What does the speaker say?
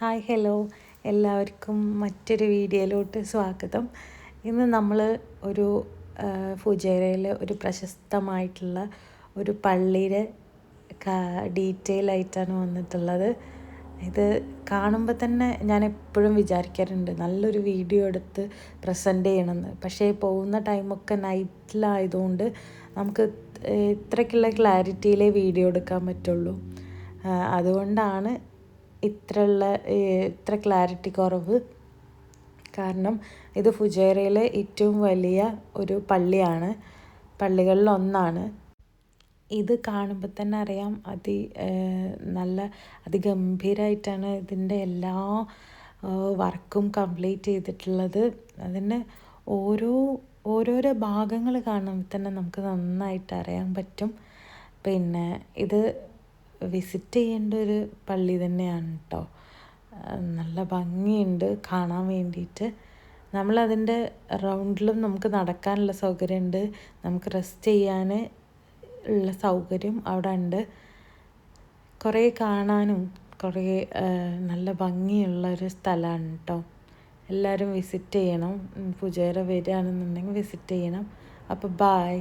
Hi hello എല്ലാവർക്കും മറ്റൊരു വീഡിയോയിലോട്ട് സ്വാഗതം. ഇന്ന് നമ്മൾ ഒരു ഫുജേരയിൽ ഒരു പ്രശസ്തമായിട്ടുള്ള ഒരു പള്ളിയുടെ ഡീറ്റെയിൽ ആയിട്ടാണ് വന്നിട്ടുള്ളത്. ഇത് കാണുമ്പോൾ തന്നെ ഞാൻ എപ്പോഴും വിചാരിക്കാറുണ്ട് നല്ലൊരു വീഡിയോ എടുത്ത് പ്രസന്റ് ചെയ്യണമെന്ന്. പക്ഷേ പോകുന്ന ടൈമൊക്കെ നൈറ്റിലായതുകൊണ്ട് നമുക്ക് ഇത്രയ്ക്കുള്ള ക്ലാരിറ്റിയിലേ വീഡിയോ എടുക്കാൻ പറ്റുള്ളൂ. അതുകൊണ്ടാണ് ഇത്രയുള്ള ഇത്ര ക്ലാരിറ്റി കുറവ്. കാരണം ഇത് ഫുജേറയിലെ ഏറ്റവും വലിയ ഒരു പള്ളിയാണ്. പള്ളികളിൽ ഒന്നാണ്. ഇത് കാണുമ്പോൾ തന്നെ അറിയാം അതി നല്ല അതിഗംഭീരമായിട്ടാണ് ഇതിന്റെ എല്ലാ വർക്കും കംപ്ലീറ്റ് ചെയ്തിട്ടുള്ളത്. അതിന് ഓരോ ഓരോരോ ഭാഗങ്ങൾ കാണുമ്പോൾ തന്നെ നമുക്ക് നന്നായിട്ട് അറിയാൻ പറ്റും. പിന്നെ ഇത് വിസിറ്റ് ചെയ്യേണ്ട ഒരു പള്ളി തന്നെയാണ് കേട്ടോ നല്ല ഭംഗിയുണ്ട് കാണാൻ വേണ്ടിയിട്ട്. നമ്മളതിന്റെ റൗണ്ടിലും നമുക്ക് നടക്കാനുള്ള സൗകര്യമുണ്ട് നമുക്ക് റെസ്റ്റ് ചെയ്യാൻ ഉള്ള സൗകര്യം അവിടെ ഉണ്ട് കുറേ കാണാനും കുറേ നല്ല ഭംഗിയുള്ള ഒരു സ്ഥലമാണ് കേട്ടോ എല്ലാവരും വിസിറ്റ് ചെയ്യണം. പൂജയുടെ വരികയാണെന്നുണ്ടെങ്കിൽ വിസിറ്റ് ചെയ്യണം. അപ്പോൾ ബായ്